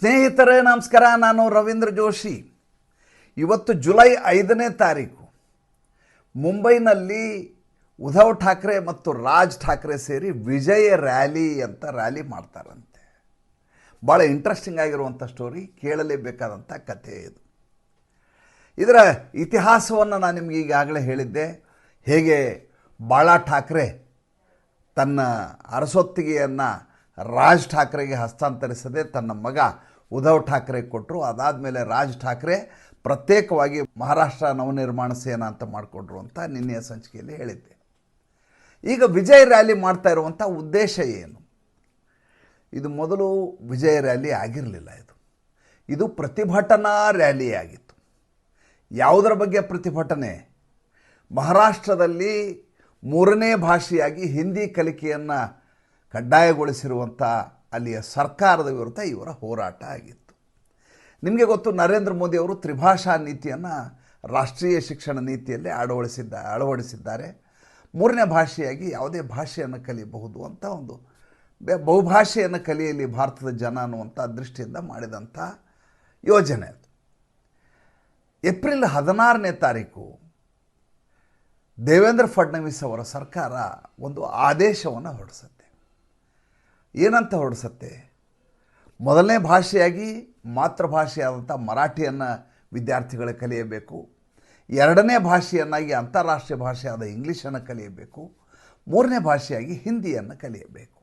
ಸ್ನೇಹಿತರೇ, ನಮಸ್ಕಾರ. ನಾನು ರವೀಂದ್ರ ಜೋಶಿ. ಇವತ್ತು ಜುಲೈ ಐದನೇ ತಾರೀಕು. ಮುಂಬೈನಲ್ಲಿ ಉದ್ಧವ್ ಠಾಕ್ರೆ ಮತ್ತು ರಾಜ್ ಠಾಕ್ರೆ ಸೇರಿ ವಿಜಯ ರ್ಯಾಲಿ ಅಂತ ರ್ಯಾಲಿ ಮಾಡ್ತಾರಂತೆ. ಭಾಳ ಇಂಟ್ರೆಸ್ಟಿಂಗ್ ಆಗಿರುವಂಥ ಸ್ಟೋರಿ ಕೇಳಲೇಬೇಕಾದಂಥ ಕಥೆ ಇದು. ಇದರ ಇತಿಹಾಸವನ್ನು ನಾನು ನಿಮಗೆ ಈಗಾಗಲೇ ಹೇಳಿದ್ದೆ. ಹೇಗೆ ಬಾಳಾ ಠಾಕ್ರೆ ತನ್ನ ಅರಸೊತ್ತಿಗೆಯನ್ನು ರಾಜ್ ಠಾಕ್ರೆಗೆ ಹಸ್ತಾಂತರಿಸದೆ ತನ್ನ ಮಗ ಉದ್ಧವ್ ಠಾಕ್ರೆ ಕೊಟ್ಟರು ಅದಾದ ಮೇಲೆ ರಾಜ್ ಠಾಕ್ರೆ ಪ್ರತ್ಯೇಕವಾಗಿ ಮಹಾರಾಷ್ಟ್ರ ನವನಿರ್ಮಾಣ ಸೇನಾ ಅಂತ ಮಾಡಿಕೊಂಡ್ರು ಅಂತ ನಿನ್ನೆಯ ಸಂಚಿಕೆಯಲ್ಲಿ ಹೇಳಿದ್ದೆ. ಈಗ ವಿಜಯ್ ರ್ಯಾಲಿ ಮಾಡ್ತಾ ಇರುವಂಥ ಉದ್ದೇಶ ಏನು? ಇದು ಮೊದಲು ವಿಜಯ ರ್ಯಾಲಿ ಆಗಿರಲಿಲ್ಲ ಇದು. ಇದು ಪ್ರತಿಭಟನಾ ರ್ಯಾಲಿ ಆಗಿತ್ತು. ಯಾವುದರ ಬಗ್ಗೆ ಪ್ರತಿಭಟನೆ? ಮಹಾರಾಷ್ಟ್ರದಲ್ಲಿ ಮೂರನೇ ಭಾಷೆಯಾಗಿ ಹಿಂದಿ ಕಲಿಕೆಯನ್ನು ಕಡ್ಡಾಯಗೊಳಿಸಿರುವಂಥ ಅಲ್ಲಿಯ ಸರ್ಕಾರದ ವಿರುದ್ಧ ಇವರ ಹೋರಾಟ ಆಗಿತ್ತು. ನಿಮಗೆ ಗೊತ್ತು, ನರೇಂದ್ರ ಮೋದಿ ಅವರು ತ್ರಿಭಾಷಾ ನೀತಿಯನ್ನು ರಾಷ್ಟ್ರೀಯ ಶಿಕ್ಷಣ ನೀತಿಯಲ್ಲಿ ಅಳವಡಿಸಿದ್ದ, ಅಳವಡಿಸಿದ್ದಾರೆ. ಮೂರನೇ ಭಾಷೆಯಾಗಿ ಯಾವುದೇ ಭಾಷೆಯನ್ನು ಕಲಿಯಬಹುದು ಅಂತ ಒಂದು ಬಹುಭಾಷೆಯನ್ನು ಕಲಿಯಲಿ ಭಾರತದ ಜನ ಅನ್ನುವಂಥ ದೃಷ್ಟಿಯಿಂದ ಮಾಡಿದಂಥ ಯೋಜನೆ ಅದು. ಏಪ್ರಿಲ್ ಹದಿನಾರನೇ ತಾರೀಕು ದೇವೇಂದ್ರ ಫಡ್ನವೀಸ್ ಅವರ ಸರ್ಕಾರ ಒಂದು ಆದೇಶವನ್ನು ಹೊರಡಿಸುತ್ತೆ. ಏನಂತ ಹೊರಡಿಸತ್ತೆ ಮೊದಲನೇ ಭಾಷೆಯಾಗಿ ಮಾತೃಭಾಷೆಯಾದಂಥ ಮರಾಠಿಯನ್ನು ವಿದ್ಯಾರ್ಥಿಗಳು ಕಲಿಯಬೇಕು. ಎರಡನೇ ಭಾಷೆಯನ್ನಾಗಿ ಅಂತಾರಾಷ್ಟ್ರೀಯ ಭಾಷೆಯಾದ ಇಂಗ್ಲೀಷನ್ನು ಕಲಿಯಬೇಕು. ಮೂರನೇ ಭಾಷೆಯಾಗಿ ಹಿಂದಿಯನ್ನು ಕಲಿಯಬೇಕು.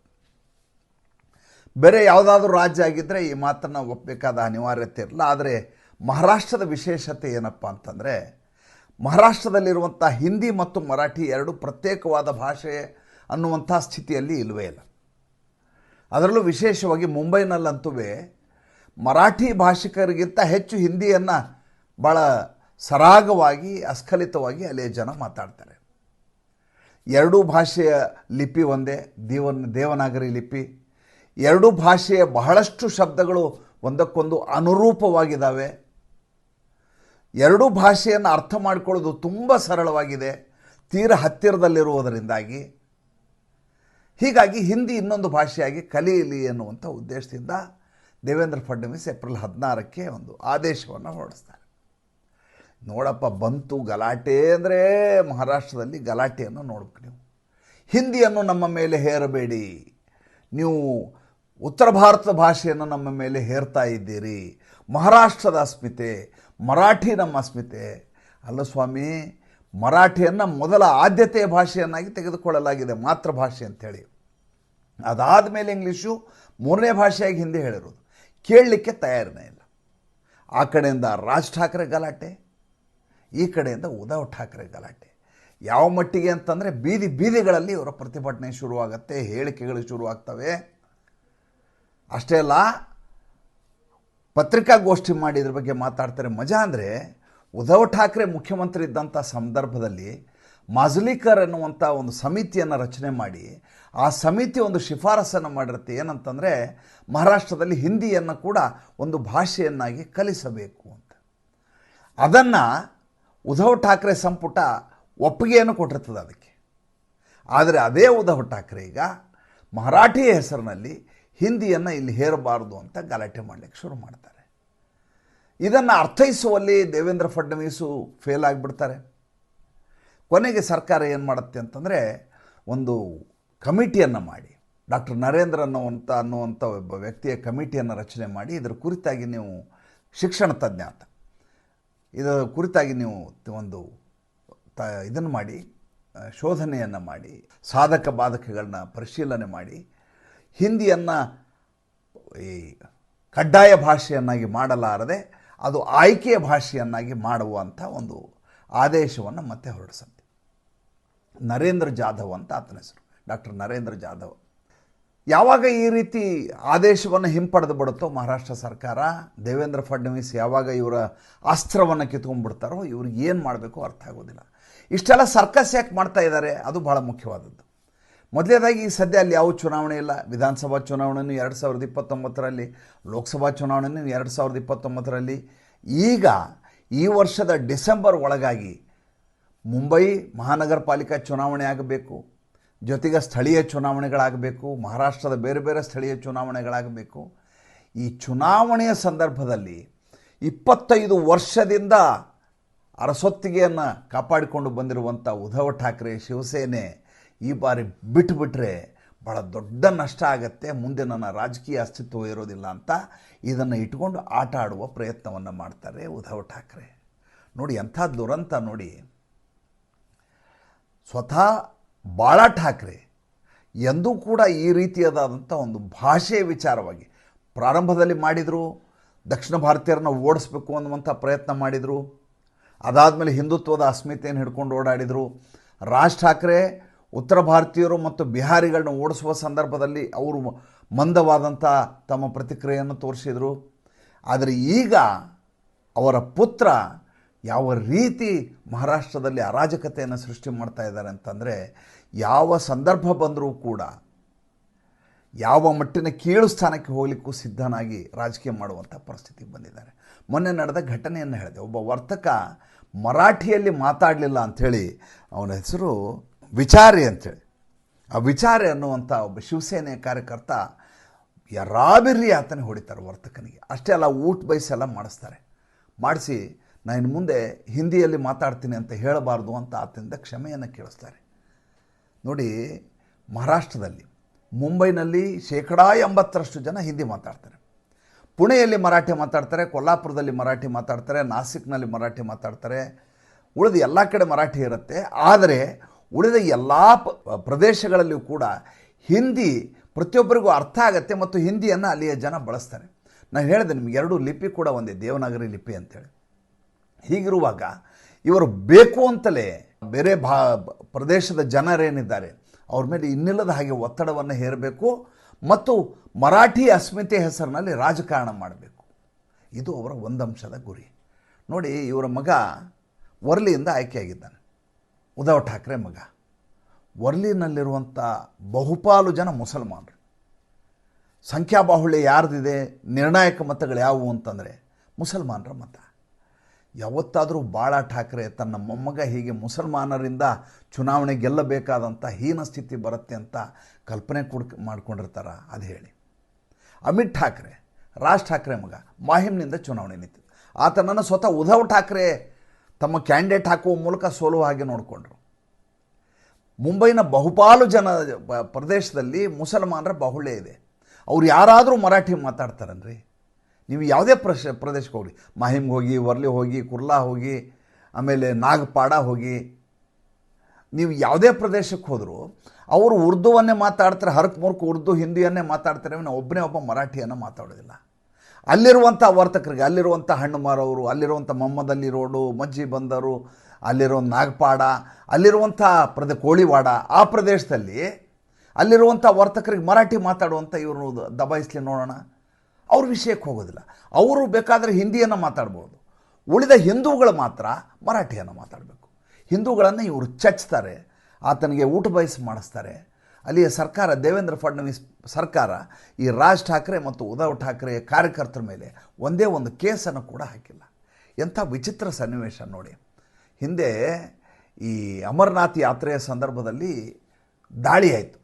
ಬೇರೆ ಯಾವುದಾದ್ರೂ ರಾಜ್ಯ ಆಗಿದ್ದರೆ ಈ ಮಾತನ್ನು ಒಪ್ಪಬೇಕಾದ ಅನಿವಾರ್ಯತೆ ಇರಲ್ಲ. ಆದರೆ ಮಹಾರಾಷ್ಟ್ರದ ವಿಶೇಷತೆ ಏನಪ್ಪ ಅಂತಂದರೆ, ಮಹಾರಾಷ್ಟ್ರದಲ್ಲಿರುವಂಥ ಹಿಂದಿ ಮತ್ತು ಮರಾಠಿ ಎರಡು ಪ್ರತ್ಯೇಕವಾದ ಭಾಷೆ ಅನ್ನುವಂಥ ಸ್ಥಿತಿಯಲ್ಲಿ ಇಲ್ಲವೇ ಇಲ್ಲ. ಅದರಲ್ಲೂ ವಿಶೇಷವಾಗಿ ಮುಂಬೈನಲ್ಲಂತೂ ಮರಾಠಿ ಭಾಷಿಕರಿಗಿಂತ ಹೆಚ್ಚು ಹಿಂದಿಯನ್ನು ಭಾಳ ಸರಾಗವಾಗಿ, ಅಸ್ಖಲಿತವಾಗಿ ಅಲ್ಲಿಯ ಜನ ಮಾತಾಡ್ತಾರೆ. ಎರಡೂ ಭಾಷೆಯ ಲಿಪಿ ಒಂದೇ, ದೇವನ್, ದೇವನಾಗರಿ ಲಿಪಿ. ಎರಡೂ ಭಾಷೆಯ ಬಹಳಷ್ಟು ಶಬ್ದಗಳು ಒಂದಕ್ಕೊಂದು ಅನುರೂಪವಾಗಿದ್ದಾವೆ ಎರಡೂ ಭಾಷೆಯನ್ನು ಅರ್ಥ ಮಾಡಿಕೊಳ್ಳೋದು ತುಂಬ ಸರಳವಾಗಿದೆ. ತೀರ ಹತ್ತಿರದಲ್ಲಿರುವುದರಿಂದಾಗಿ. ಹೀಗಾಗಿ ಹಿಂದಿ ಇನ್ನೊಂದು ಭಾಷೆಯಾಗಿ ಕಲಿಯಲಿ ಎನ್ನುವಂಥ ಉದ್ದೇಶದಿಂದ ದೇವೇಂದ್ರ ಫಡ್ನವೀಸ್ ಏಪ್ರಿಲ್ ಹದಿನಾರಕ್ಕೆ ಒಂದು ಆದೇಶವನ್ನು ಹೊರಡಿಸ್ತಾರೆ. ನೋಡಪ್ಪ, ಬಂತು ಗಲಾಟೆ ಅಂದರೆ ಮಹಾರಾಷ್ಟ್ರದಲ್ಲಿ ಗಲಾಟೆಯನ್ನು ನೋಡ್ಬೇಕು ನೀವು. ಹಿಂದಿಯನ್ನು ನಮ್ಮ ಮೇಲೆ ಹೇರಬೇಡಿ. ನೀವು ಉತ್ತರ ಭಾರತದ ಭಾಷೆಯನ್ನು ನಮ್ಮ ಮೇಲೆ ಹೇರ್ತಾ ಇದ್ದೀರಿ. ಮಹಾರಾಷ್ಟ್ರದ ಅಸ್ಮಿತೆ, ಮರಾಠಿ ನಮ್ಮ ಅಸ್ಮಿತೆ. ಅಲ್ಲ ಸ್ವಾಮಿ ಮರಾಠಿಯನ್ನು ಮೊದಲ ಆದ್ಯತೆಯ ಭಾಷೆಯನ್ನಾಗಿ ತೆಗೆದುಕೊಳ್ಳಲಾಗಿದೆ ಮಾತೃಭಾಷೆ ಅಂಥೇಳಿ ಅದಾದ ಮೇಲೆ ಇಂಗ್ಲೀಷು ಮೂರನೇ ಭಾಷೆಯಾಗಿ ಹಿಂದೆ ಹೇಳಿರೋದು. ಕೇಳಲಿಕ್ಕೆ ತಯಾರಿನೇ ಇಲ್ಲ. ಆ ಕಡೆಯಿಂದ ರಾಜ್ ಠಾಕ್ರೆ ಗಲಾಟೆ, ಈ ಕಡೆಯಿಂದ ಉದ್ಧವ್ ಠಾಕ್ರೆ ಗಲಾಟೆ. ಯಾವ ಮಟ್ಟಿಗೆ ಅಂತಂದರೆ ಬೀದಿ ಬೀದಿಗಳಲ್ಲಿ ಇವರ ಪ್ರತಿಭಟನೆ ಶುರುವಾಗುತ್ತೆ, ಹೇಳಿಕೆಗಳು ಶುರುವಾಗ್ತವೆ. ಅಷ್ಟೇ ಅಲ್ಲ, ಪತ್ರಿಕಾಗೋಷ್ಠಿ ಮಾಡಿ ಇದ್ರ ಬಗ್ಗೆ ಮಾತಾಡ್ತಾರೆ ಮಜಾ ಅಂದರೆ ಉದ್ಧವ್ ಠಾಕ್ರೆ ಮುಖ್ಯಮಂತ್ರಿ ಇದ್ದಂಥ ಸಂದರ್ಭದಲ್ಲಿ ಮಜಲಿಕರ್ ಎನ್ನುವಂಥ ಒಂದು ಸಮಿತಿಯನ್ನು ರಚನೆ ಮಾಡಿ ಆ ಸಮಿತಿ ಒಂದು ಶಿಫಾರಸನ್ನು ಮಾಡಿರುತ್ತೆ. ಏನಂತಂದರೆ ಮಹಾರಾಷ್ಟ್ರದಲ್ಲಿ ಹಿಂದಿಯನ್ನು ಕೂಡ ಒಂದು ಭಾಷೆಯನ್ನಾಗಿ ಕಲಿಸಬೇಕು ಅಂತ. ಅದನ್ನು ಉದ್ಧವ್ ಠಾಕ್ರೆ ಸಂಪುಟ ಒಪ್ಪಿಗೆಯನ್ನು ಕೊಟ್ಟಿರ್ತದೆ ಅದಕ್ಕೆ. ಆದರೆ ಅದೇ ಉದ್ಧವ್ ಠಾಕ್ರೆ ಈಗ ಮರಾಠಿಯ ಹೆಸರಿನಲ್ಲಿ ಹಿಂದಿಯನ್ನು ಇಲ್ಲಿ ಹೇರಬಾರದು ಅಂತ ಗಲಾಟೆ ಮಾಡಲಿಕ್ಕೆ ಶುರು ಮಾಡ್ತಾರೆ. ಇದನ್ನು ಅರ್ಥೈಸುವಲ್ಲಿ ದೇವೇಂದ್ರ ಫಡ್ನವೀಸು ಫೇಲ್ ಆಗಿಬಿಡ್ತಾರೆ. ಕೊನೆಗೆ ಸರ್ಕಾರ ಏನು ಮಾಡುತ್ತೆ ಅಂತಂದರೆ ಒಂದು ಕಮಿಟಿಯನ್ನು ಮಾಡಿ, ಡಾಕ್ಟರ್ ನರೇಂದ್ರ ಅನ್ನುವಂಥ ಅನ್ನುವಂಥ ಒಬ್ಬ ವ್ಯಕ್ತಿಯ ಕಮಿಟಿಯನ್ನು ರಚನೆ ಮಾಡಿ, ಇದರ ಕುರಿತಾಗಿ ನೀವು ಶಿಕ್ಷಣ ತಜ್ಞ ಅಂತ. ಇದರ ಕುರಿತಾಗಿ ನೀವು ಒಂದು ತ ಇದನ್ನು ಮಾಡಿ ಶೋಧನೆಯನ್ನು ಮಾಡಿ, ಸಾಧಕ ಬಾಧಕಗಳನ್ನ ಪರಿಶೀಲನೆ ಮಾಡಿ, ಹಿಂದಿಯನ್ನು ಈ ಕಡ್ಡಾಯ ಭಾಷೆಯನ್ನಾಗಿ ಮಾಡಲಾರದೆ ಅದು ಆಯ್ಕೆಯ ಭಾಷೆಯನ್ನಾಗಿ ಮಾಡುವಂಥ ಒಂದು ಆದೇಶವನ್ನು ಮತ್ತೆ ಹೊರಡಿಸುತ್ತೆ. ನರೇಂದ್ರ ಜಾಧವ್ ಅಂತ ಆತನ ಹೆಸರು, ಡಾಕ್ಟರ್ ನರೇಂದ್ರ ಜಾಧವ್. ಯಾವಾಗ ಈ ರೀತಿ ಆದೇಶವನ್ನು ಹಿಂಪಡೆದು ಬಿಡುತ್ತೋ ಮಹಾರಾಷ್ಟ್ರ ಸರ್ಕಾರ, ದೇವೇಂದ್ರ ಫಡ್ನವೀಸ್ ಯಾವಾಗ ಇವರ ಅಸ್ತ್ರವನ್ನು ಕಿತ್ಕೊಂಡ್ಬಿಡ್ತಾರೋ ಇವ್ರಿಗೆ ಏನು ಮಾಡಬೇಕು ಅರ್ಥ ಆಗೋದಿಲ್ಲ. ಇಷ್ಟೆಲ್ಲ ಸರ್ಕಸ್ ಯಾಕೆ ಮಾಡ್ತಾ ಇದ್ದಾರೆ ಅದು ಭಾಳ ಮುಖ್ಯವಾದದ್ದು. ಮೊದಲನೇದಾಗಿ ಈ ಸದ್ಯ ಅಲ್ಲಿ ಯಾವ ಚುನಾವಣೆ ಇಲ್ಲ? ವಿಧಾನಸಭಾ ಚುನಾವಣೆಯೂ ಎರಡು ಸಾವಿರದ ಇಪ್ಪತ್ತೊಂಬತ್ತರಲ್ಲಿ, ಲೋಕಸಭಾ ಚುನಾವಣೆಯೂ ಎರಡು ಸಾವಿರದ ಇಪ್ಪತ್ತೊಂಬತ್ತರಲ್ಲಿ. ಈಗ ಈ ವರ್ಷದ ಡಿಸೆಂಬರ್ ಒಳಗಾಗಿ ಮುಂಬೈ ಮಹಾನಗರ ಪಾಲಿಕಾ ಚುನಾವಣೆ ಆಗಬೇಕು. ಜೊತೆಗೆ ಸ್ಥಳೀಯ ಚುನಾವಣೆಗಳಾಗಬೇಕು. ಮಹಾರಾಷ್ಟ್ರದ ಬೇರೆ ಬೇರೆ ಸ್ಥಳೀಯ ಚುನಾವಣೆಗಳಾಗಬೇಕು. ಈ ಚುನಾವಣೆಯ ಸಂದರ್ಭದಲ್ಲಿ ಇಪ್ಪತ್ತೈದು ವರ್ಷದಿಂದ ಅರಸೊತ್ತಿಗೆಯನ್ನು ಕಾಪಾಡಿಕೊಂಡು ಬಂದಿರುವಂಥ ಉದ್ಧವ್ ಠಾಕ್ರೆ ಶಿವಸೇನೆ ಈ ಬಾರಿ ಬಿಟ್ಟುಬಿಟ್ರೆ ಭಾಳ ದೊಡ್ಡ ನಷ್ಟ ಆಗತ್ತೆ, ಮುಂದೆ ನನ್ನ ರಾಜಕೀಯ ಅಸ್ತಿತ್ವ ಇರೋದಿಲ್ಲ ಅಂತ ಇದನ್ನು ಇಟ್ಕೊಂಡು ಆಟ ಆಡುವ ಪ್ರಯತ್ನವನ್ನು ಮಾಡ್ತಾರೆ ಉದ್ಧವ್ ಠಾಕ್ರೆ. ನೋಡಿ ಎಂಥ ದುರಂತ ನೋಡಿ. ಸ್ವತಃ ಬಾಳ ಠಾಕ್ರೆ, ಎಂದೂ ಕೂಡ ಈ ರೀತಿಯಾದಂಥ ಒಂದು ಭಾಷೆಯ ವಿಚಾರವಾಗಿ ಪ್ರಾರಂಭದಲ್ಲಿ ಮಾಡಿದರು, ದಕ್ಷಿಣ ಭಾರತೀಯರನ್ನ ಓಡಿಸ್ಬೇಕು ಅನ್ನುವಂಥ ಪ್ರಯತ್ನ ಮಾಡಿದರು, ಅದಾದಮೇಲೆ ಹಿಂದುತ್ವದ ಅಸ್ಮಿತೆಯನ್ನು ಹಿಡ್ಕೊಂಡು ಓಡಾಡಿದರು. ರಾಜ್ ಠಾಕ್ರೆ ಉತ್ತರ ಭಾರತೀಯರು ಮತ್ತು ಬಿಹಾರಿಗಳನ್ನ ಓಡಿಸುವ ಸಂದರ್ಭದಲ್ಲಿ ಅವರು ಮಂದವಾದಂಥ ತಮ್ಮ ಪ್ರತಿಕ್ರಿಯೆಯನ್ನು ತೋರಿಸಿದರು. ಆದರೆ ಈಗ ಅವರ ಪುತ್ರ ಯಾವ ರೀತಿ ಮಹಾರಾಷ್ಟ್ರದಲ್ಲಿ ಅರಾಜಕತೆಯನ್ನು ಸೃಷ್ಟಿ ಮಾಡ್ತಾ ಇದ್ದಾರೆ ಅಂತಂದರೆ, ಯಾವ ಸಂದರ್ಭ ಬಂದರೂ ಕೂಡ ಯಾವ ಮಟ್ಟಿನ ಕೀಳು ಸ್ಥಾನಕ್ಕೆ ಹೋಗಲಿಕ್ಕೂ ಸಿದ್ಧನಾಗಿ ರಾಜಕೀಯ ಮಾಡುವಂಥ ಪರಿಸ್ಥಿತಿಗೆ ಬಂದಿದ್ದಾರೆ. ಮೊನ್ನೆ ನಡೆದ ಘಟನೆಯನ್ನು ಹೇಳಿದೆ, ಒಬ್ಬ ವರ್ತಕ ಮರಾಠಿಯಲ್ಲಿ ಮಾತಾಡಲಿಲ್ಲ ಅಂಥೇಳಿ ಅವನ ಹೆಸರು ವಿಚಾರಿ ಅಂಥೇಳಿ ಆ ವಿಚಾರಿ ಅನ್ನುವಂಥ ಒಬ್ಬ ಶಿವಸೇನೆ ಕಾರ್ಯಕರ್ತ ಯರಾಬಿರ್ರಿ ಆತನೇ ಹೊಡಿತಾರೆ ವರ್ತಕನಿಗೆ. ಅಷ್ಟೇ ಅಲ್ಲ, ಊಟ ಬೈಸೆಲ್ಲ ಮಾಡಿಸ್ತಾರೆ. ಮಾಡಿಸಿ ನಾನು ಇನ್ನು ಮುಂದೆ ಹಿಂದಿಯಲ್ಲಿ ಮಾತಾಡ್ತೀನಿ ಅಂತ ಹೇಳಬಾರ್ದು ಅಂತ ಆತನಿಂದ ಕ್ಷಮೆಯನ್ನು ಕೇಳಿಸ್ತಾರೆ. ನೋಡಿ, ಮಹಾರಾಷ್ಟ್ರದಲ್ಲಿ ಮುಂಬೈನಲ್ಲಿ ಶೇಕಡಾ ಎಂಬತ್ತರಷ್ಟು ಜನ ಹಿಂದಿ ಮಾತಾಡ್ತಾರೆ. ಪುಣೆಯಲ್ಲಿ ಮರಾಠಿ ಮಾತಾಡ್ತಾರೆ, ಕೊಲ್ಲಾಪುರದಲ್ಲಿ ಮರಾಠಿ ಮಾತಾಡ್ತಾರೆ, ನಾಸಿಕ್ನಲ್ಲಿ ಮರಾಠಿ ಮಾತಾಡ್ತಾರೆ. ಉಳಿದು ಎಲ್ಲ ಕಡೆ ಮರಾಠಿ ಇರುತ್ತೆ. ಆದರೆ ಉಳಿದ ಎಲ್ಲ ಪ್ರದೇಶಗಳಲ್ಲಿಯೂ ಕೂಡ ಹಿಂದಿ ಪ್ರತಿಯೊಬ್ಬರಿಗೂ ಅರ್ಥ ಆಗುತ್ತೆ ಮತ್ತು ಹಿಂದಿಯನ್ನು ಅಲ್ಲಿಯ ಜನ ಬಳಸ್ತಾರೆ. ನಾನು ಹೇಳಿದೆ, ನಿಮ್ಗೆ ಎರಡು ಲಿಪಿ ಕೂಡ ಒಂದೇ, ದೇವನಾಗರಿ ಲಿಪಿ ಅಂತೇಳಿ. ಹೀಗಿರುವಾಗ ಇವರು ಬೇಕು ಅಂತಲೇ ಬೇರೆ ಭಾ, ಪ್ರದೇಶದ ಜನರೇನಿದ್ದಾರೆ, ಅವ್ರ ಮೇಲೆ ಇನ್ನಿಲ್ಲದ ಹಾಗೆ ಒತ್ತಡವನ್ನು ಹೇರಬೇಕು ಮತ್ತು ಮರಾಠಿ ಅಸ್ಮಿತೆ ಹೆಸರಿನಲ್ಲಿ ರಾಜಕಾರಣ ಮಾಡಬೇಕು. ಇದು ಅವರ ಒಂದಂಶದ ಗುರಿ. ನೋಡಿ, ಇವರ ಮಗ ವರ್ಲಿಯಿಂದ ಆಯ್ಕೆಯಾಗಿದ್ದಾನೆ. ಉದ್ಧವ್ ಠಾಕ್ರೆ ಮಗ. ವರ್ಲಿನಲ್ಲಿರುವಂಥ ಬಹುಪಾಲು ಜನ ಮುಸಲ್ಮಾನರು. ಸಂಖ್ಯಾಬಾಹುಳ್ಯ ಯಾರ್ದಿದೆ, ನಿರ್ಣಾಯಕ ಮತಗಳು ಯಾವುವು ಅಂತಂದರೆ ಮುಸಲ್ಮಾನರ ಮತ. ಯಾವತ್ತಾದರೂ ಬಾಳ ಠಾಕ್ರೆ ತನ್ನ ಮೊಮ್ಮಗ ಹೀಗೆ ಮುಸಲ್ಮಾನರಿಂದ ಚುನಾವಣೆ ಗೆಲ್ಲಬೇಕಾದಂಥ ಹೀನ ಸ್ಥಿತಿ ಬರುತ್ತೆ ಅಂತ ಕಲ್ಪನೆ ಕೊಡ್ ಮಾಡ್ಕೊಂಡಿರ್ತಾರ, ಅದು ಹೇಳಿ. ಅಮಿತ್ ಠಾಕ್ರೆ, ರಾಜ್ ಠಾಕ್ರೆ ಮಗ, ಮಾಹಿಮ್ನಿಂದ ಚುನಾವಣೆ ನಿಂತಿದ್ದು ಆತನನ್ನು ಸ್ವತಃ ಉದ್ಧವ್ ಠಾಕ್ರೆ ತಮ್ಮ ಕ್ಯಾಂಡಿಡೇಟ್ ಹಾಕುವ ಮೂಲಕ ಸೋಲುವ ಹಾಗೆ ನೋಡಿಕೊಂಡ್ರು. ಮುಂಬೈನ ಬಹುಪಾಲು ಜನ ಪ್ರದೇಶದಲ್ಲಿ ಮುಸಲ್ಮಾನರ ಬಾಹುಳ್ಯ ಇದೆ. ಅವ್ರು ಯಾರಾದರೂ ಮರಾಠಿ ಮಾತಾಡ್ತಾರನ್ರಿ? ನೀವು ಯಾವುದೇ ಪ್ರಶ, ಪ್ರದೇಶಕ್ಕೆ ಹೋಗಿ ಮಾಹಿಮ್ಗೆ ಹೋಗಿ, ವರ್ಲಿ ಹೋಗಿ, ಕುರ್ಲಾ ಹೋಗಿ, ಆಮೇಲೆ ನಾಗಪಾಡ ಹೋಗಿ, ನೀವು ಯಾವುದೇ ಪ್ರದೇಶಕ್ಕೆ ಹೋದರೂ ಅವರು ಉರ್ದುವನ್ನೇ ಮಾತಾಡ್ತಾರೆ ಹರಕ್ ಮುರ್ಕ್ ಉರ್ದು ಹಿಂದಿಯನ್ನೇ ಮಾತಾಡ್ತಾರೆ ನಾವು ಒಬ್ಬನೇ ಒಬ್ಬ ಮರಾಠಿಯನ್ನು ಮಾತಾಡೋದಿಲ್ಲ. ಅಲ್ಲಿರುವಂಥ ವರ್ತಕರಿಗೆ, ಅಲ್ಲಿರುವಂಥ ಹಣ್ಣು ಮಾರೋರು ಅಲ್ಲಿರುವಂಥ ಮೊಮ್ಮದಲ್ಲಿ ರೋಡು, ಮಜ್ಜಿ ಬಂದರು, ಅಲ್ಲಿರೋ ನಾಗಪಾಡ, ಅಲ್ಲಿರುವಂಥ ಪ್ರದ, ಕೋಳಿವಾಡ, ಆ ಪ್ರದೇಶದಲ್ಲಿ ಅಲ್ಲಿರುವಂಥ ವರ್ತಕರಿಗೆ ಮರಾಠಿ ಮಾತಾಡುವಂಥ ಇವರು ದಬಾಯಿಸ್ಲಿ ನೋಡೋಣ. ಅವ್ರ ವಿಷಯಕ್ಕೆ ಹೋಗೋದಿಲ್ಲ. ಅವರು ಬೇಕಾದರೆ ಹಿಂದಿಯನ್ನು ಮಾತಾಡ್ಬೋದು. ಉಳಿದ ಹಿಂದೂಗಳು ಮಾತ್ರ ಮರಾಠಿಯನ್ನು ಮಾತಾಡಬೇಕು. ಹಿಂದೂಗಳನ್ನು ಇವರು ಚಚ್ತಾರೆ, ಆತನಿಗೆ ಊಟ ಬಯಸಿ ಮಾಡಿಸ್ತಾರೆ. ಅಲ್ಲಿಯ ಸರ್ಕಾರ, ದೇವೇಂದ್ರ ಫಡ್ನವೀಸ್ ಸರ್ಕಾರ, ಈ ರಾಜ್ ಠಾಕ್ರೆ ಮತ್ತು ಉದ್ಧವ್ ಠಾಕ್ರೆ ಕಾರ್ಯಕರ್ತರ ಮೇಲೆ ಒಂದೇ ಒಂದು ಕೇಸನ್ನು ಕೂಡ ಹಾಕಿಲ್ಲ. ಎಂಥ ವಿಚಿತ್ರ ಸನ್ನಿವೇಶ ನೋಡಿ. ಹಿಂದೆ ಈ ಅಮರನಾಥ್ ಯಾತ್ರೆಯ ಸಂದರ್ಭದಲ್ಲಿ ದಾಳಿ ಆಯಿತು.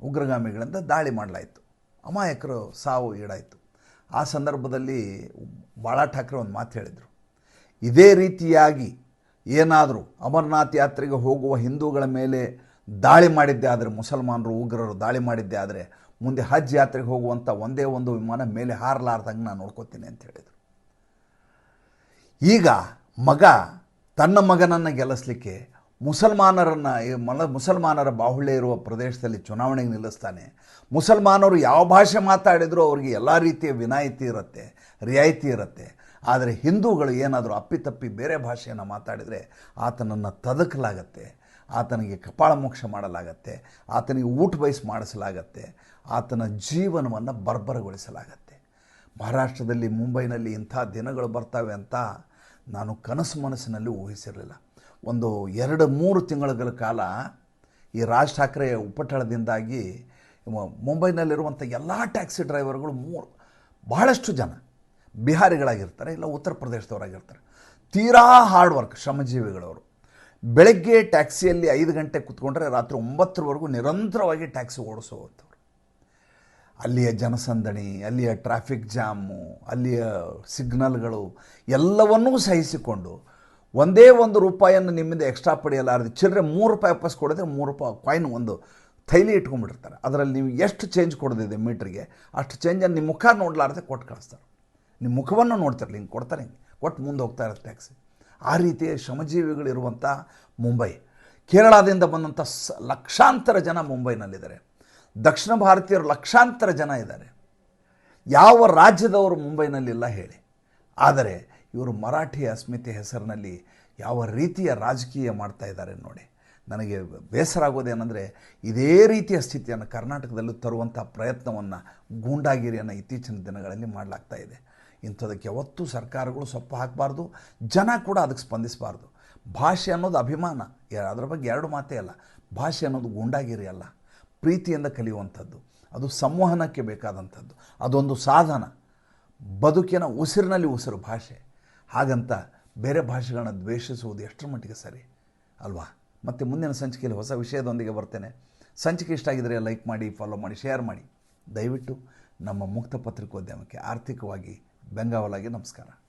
ಉಗ್ರಗಾಮಿಗಳಿಂದ ದಾಳಿ ಮಾಡಲಾಯಿತು. ಅಮಾಯಕರು ಸಾವು ಈಡಾಯಿತು. ಆ ಸಂದರ್ಭದಲ್ಲಿ ಬಾಳಾ ಠಾಕ್ರೆ ಒಂದು ಮಾತು ಹೇಳಿದರು. ಇದೇ ರೀತಿಯಾಗಿ ಏನಾದರೂ ಅಮರನಾಥ್ ಯಾತ್ರೆಗೆ ಹೋಗುವ ಹಿಂದೂಗಳ ಮೇಲೆ ದಾಳಿ ಮಾಡಿದ್ದೆ ಆದರೆ ಮುಸಲ್ಮಾನರು, ಉಗ್ರರು ದಾಳಿ ಮಾಡಿದ್ದೆ ಆದರೆ ಮುಂದೆ ಹಜ್ ಯಾತ್ರೆಗೆ ಹೋಗುವಂಥ ಒಂದೇ ಒಂದು ವಿಮಾನ ಮೇಲೆ ಹಾರಲಾರ್ದಂಗೆ ನಾನು ನೋಡ್ಕೋತೀನಿ ಅಂತ ಹೇಳಿದರು. ಈಗ ಮಗ ತನ್ನ ಮಗನನ್ನು ಗೆಲ್ಲಿಸ್ಲಿಕ್ಕೆ ಮುಸಲ್ಮಾನರನ್ನು ಮಲ ಮುಸಲ್ಮಾನರ ಬಾಹುಳ್ಯ ಇರುವ ಪ್ರದೇಶದಲ್ಲಿ ಚುನಾವಣೆಗೆ ನಿಲ್ಲಿಸ್ತಾನೆ. ಮುಸಲ್ಮಾನರು ಯಾವ ಭಾಷೆ ಮಾತಾಡಿದರೂ ಅವರಿಗೆ ಎಲ್ಲ ರೀತಿಯ ವಿನಾಯಿತಿ ಇರುತ್ತೆ, ರಿಯಾಯಿತಿ ಇರುತ್ತೆ. ಆದರೆ ಹಿಂದೂಗಳು ಏನಾದರೂ ಅಪ್ಪಿತಪ್ಪಿ ಬೇರೆ ಭಾಷೆಯನ್ನು ಮಾತಾಡಿದರೆ ಆತನನ್ನು ತದಕಲಾಗತ್ತೆ. ಆತನಿಗೆ ಕಪಾಳ ಮೋಕ್ಷ ಮಾಡಲಾಗತ್ತೆ, ಆತನಿಗೆ ಊಟ ಬಯಸಿ ಮಾಡಿಸಲಾಗತ್ತೆ, ಆತನ ಜೀವನವನ್ನು ಬರ್ಬರಗೊಳಿಸಲಾಗತ್ತೆ. ಮಹಾರಾಷ್ಟ್ರದಲ್ಲಿ, ಮುಂಬೈನಲ್ಲಿ ಇಂಥ ದಿನಗಳು ಬರ್ತವೆ ಅಂತ ನಾನು ಕನಸು ಮನಸ್ಸಿನಲ್ಲಿ ಊಹಿಸಿರಲಿಲ್ಲ. ಒಂದು ಎರಡು ಮೂರು ತಿಂಗಳ ಕಾಲ ಈ ರಾಜ್ ಠಾಕ್ರೆ ಉಪಟಳದಿಂದಾಗಿ ಮುಂಬೈನಲ್ಲಿರುವಂಥ ಎಲ್ಲ ಟ್ಯಾಕ್ಸಿ ಡ್ರೈವರ್ಗಳು ಮೂರು, ಬಹಳಷ್ಟು ಜನ ಬಿಹಾರಿಗಳಾಗಿರ್ತಾರೆ, ಇಲ್ಲ ಉತ್ತರ ಪ್ರದೇಶದವರಾಗಿರ್ತಾರೆ. ತೀರಾ ಹಾರ್ಡ್ ವರ್ಕ್ ಶ್ರಮಜೀವಿಗಳವರು. ಬೆಳಗ್ಗೆ ಟ್ಯಾಕ್ಸಿಯಲ್ಲಿ ಐದು ಗಂಟೆ ಕೂತ್ಕೊಂಡ್ರೆ ರಾತ್ರಿ ಒಂಬತ್ತರವರೆಗೂ ನಿರಂತರವಾಗಿ ಟ್ಯಾಕ್ಸಿ ಓಡಿಸುವಂಥವ್ರು ಅಲ್ಲಿಯ ಜನಸಂದಣಿ, ಅಲ್ಲಿಯ ಟ್ರಾಫಿಕ್ ಜಾಮು, ಅಲ್ಲಿಯ ಸಿಗ್ನಲ್ಗಳು ಎಲ್ಲವನ್ನೂ ಸಹಿಸಿಕೊಂಡು ಒಂದೇ ಒಂದು ರೂಪಾಯಿಯನ್ನು ನಿಮ್ಮಿಂದ ಎಕ್ಸ್ಟ್ರಾ ಪಡೆಯಲಾರದು ಚಿಲ್ಲರೆ ಮೂರು ರೂಪಾಯಿ ವಾಪಸ್ ಕೊಡಿದ್ರೆ ಮೂರು ರೂಪಾಯಿ ಕಾಯಿನ್ ಒಂದು ಥೈಲಿ ಇಟ್ಕೊಂಡ್ಬಿಟ್ಟಿರ್ತಾರೆ. ಅದರಲ್ಲಿ ನೀವು ಎಷ್ಟು ಚೇಂಜ್ ಕೊಡೋದಿದೆ ಮೀಟ್ರಿಗೆ, ಅಷ್ಟು ಚೇಂಜನ್ನು ನಿಮ್ಮ ಮುಖ ನೋಡಲಾರದೆ ಕೊಟ್ಟು ಕಳಿಸ್ತಾರೆ. ನಿಮ್ಮ ಮುಖವನ್ನು ನೋಡ್ತಿರಲಿ ಹಿಂಗೆ ಕೊಡ್ತಾರೆ ಹಿಂಗೆ. ಕೊಟ್ಟು ಮುಂದೆ ಹೋಗ್ತಾ ಇರುತ್ತೆ ಟ್ಯಾಕ್ಸಿ. ಆ ರೀತಿಯ ಶ್ರಮಜೀವಿಗಳಿರುವಂಥ ಮುಂಬೈ. ಕೇರಳದಿಂದ ಬಂದಂಥ ಸ ಲಕ್ಷಾಂತರ ಜನ ಮುಂಬೈನಲ್ಲಿದ್ದಾರೆ. ದಕ್ಷಿಣ ಭಾರತೀಯರು ಲಕ್ಷಾಂತರ ಜನ ಇದ್ದಾರೆ. ಯಾವ ರಾಜ್ಯದವರು ಮುಂಬೈನಲ್ಲಿಲ್ಲ ಹೇಳಿ. ಆದರೆ ಇವರು ಮರಾಠಿ ಅಸ್ಮಿತೆ ಹೆಸರಿನಲ್ಲಿ ಯಾವ ರೀತಿಯ ರಾಜಕೀಯ ಮಾಡ್ತಾ ಇದ್ದಾರೆ ನೋಡಿ. ನನಗೆ ಬೇಸರ ಆಗೋದೇನೆಂದರೆ ಇದೇ ರೀತಿಯ ಸ್ಥಿತಿಯನ್ನು ಕರ್ನಾಟಕದಲ್ಲೂ ತರುವಂಥ ಪ್ರಯತ್ನವನ್ನು ಗೂಂಡಾಗಿರಿಯನ್ನು ಇತ್ತೀಚಿನ ದಿನಗಳಲ್ಲಿ ಮಾಡಲಾಗ್ತಾ ಇದೆ. ಇಂಥದಕ್ಕೆ ಯಾವತ್ತೂ ಸರ್ಕಾರಗಳು ಸೊಪ್ಪು ಹಾಕಬಾರ್ದು, ಜನ ಕೂಡ ಅದಕ್ಕೆ ಸ್ಪಂದಿಸಬಾರ್ದು. ಭಾಷೆ ಅನ್ನೋದು ಅಭಿಮಾನ. ಅದರ ಬಗ್ಗೆ ಎರಡು ಮಾತೇ ಅಲ್ಲ. ಭಾಷೆ ಅನ್ನೋದು ಗುಂಡಾಗಿರಿ ಅಲ್ಲ. ಪ್ರೀತಿಯಿಂದ ಕಲಿಯುವಂಥದ್ದು. ಅದು ಸಂವಹನಕ್ಕೆ ಬೇಕಾದಂಥದ್ದು. ಅದೊಂದು ಸಾಧನ. ಬದುಕಿನ ಉಸಿರಿನಲ್ಲಿ ಉಸಿರು ಭಾಷೆ. ಹಾಗಂತ ಬೇರೆ ಭಾಷೆಗಳನ್ನ ದ್ವೇಷಿಸುವುದು ಎಷ್ಟರ ಮಟ್ಟಿಗೆ ಸರಿ? ಅಲ್ವಾ? ಮತ್ತು ಮುಂದಿನ ಸಂಚಿಕೆಯಲ್ಲಿ ಹೊಸ ವಿಷಯದೊಂದಿಗೆ ಬರ್ತೇನೆ. ಸಂಚಿಕೆ ಇಷ್ಟ ಆಗಿದರೆ ಲೈಕ್ ಮಾಡಿ, ಫಾಲೋ ಮಾಡಿ, ಶೇರ್ ಮಾಡಿ. ದಯವಿಟ್ಟು ನಮ್ಮ ಮುಕ್ತ ಪತ್ರಿಕೋದ್ಯಮಕ್ಕೆ ಆರ್ಥಿಕವಾಗಿ ಬೆಂಗಾವಲಾಗಿ ನಮಸ್ಕಾರ.